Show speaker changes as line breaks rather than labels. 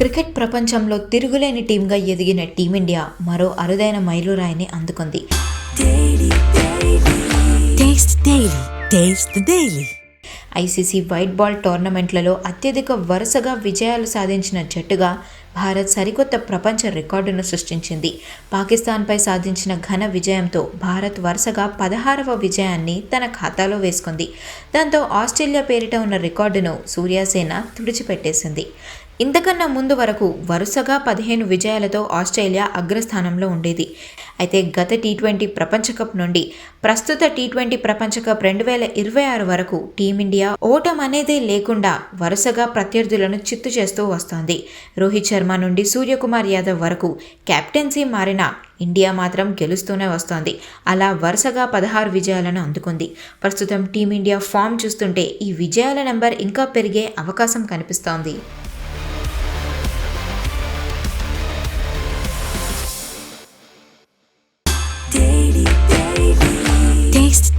Cricket ప్రపంచంలో తిరుగులేని టీంగా ఎదిగిన టీమిండియా మరో అరుదైన మైలురాయిని అందుకుంది. ఐసీసీ వైట్ బాల్ టోర్నమెంట్లలో అత్యధిక వరుసగా విజయాలు సాధించిన జట్టుగా భారత్ సరికొత్త ప్రపంచ రికార్డును సృష్టించింది. పాకిస్తాన్పై సాధించిన ఘన విజయంతో భారత్ వరుసగా పదహారవ విజయాన్ని తన ఖాతాలో వేసుకుంది. దాంతో ఆస్ట్రేలియా పేరిట ఉన్న రికార్డును సూర్యాసేన తుడిచిపెట్టేసింది. ఇంతకన్నా ముందు వరకు వరుసగా పదిహేను విజయాలతో ఆస్ట్రేలియా అగ్రస్థానంలో ఉండేది. అయితే గత టీ ట్వంటీ ప్రపంచకప్ నుండి ప్రస్తుత టీ ట్వంటీ ప్రపంచకప్ రెండు వేల ఇరవై ఆరు వరకు టీమిండియా ఓటం అనేదే లేకుండా వరుసగా ప్రత్యర్థులను చిత్తు చేస్తూ వస్తోంది. రోహిత్ శర్మ నుండి సూర్యకుమార్ యాదవ్ వరకు కెప్టెన్సీ మారిన ఇండియా మాత్రం గెలుస్తూనే వస్తోంది. అలా వరుసగా పదహారు విజయాలను అందుకుంది. ప్రస్తుతం టీమిండియా ఫామ్ చూస్తుంటే ఈ విజయాల నెంబర్ ఇంకా పెరిగే అవకాశం కనిపిస్తోంది.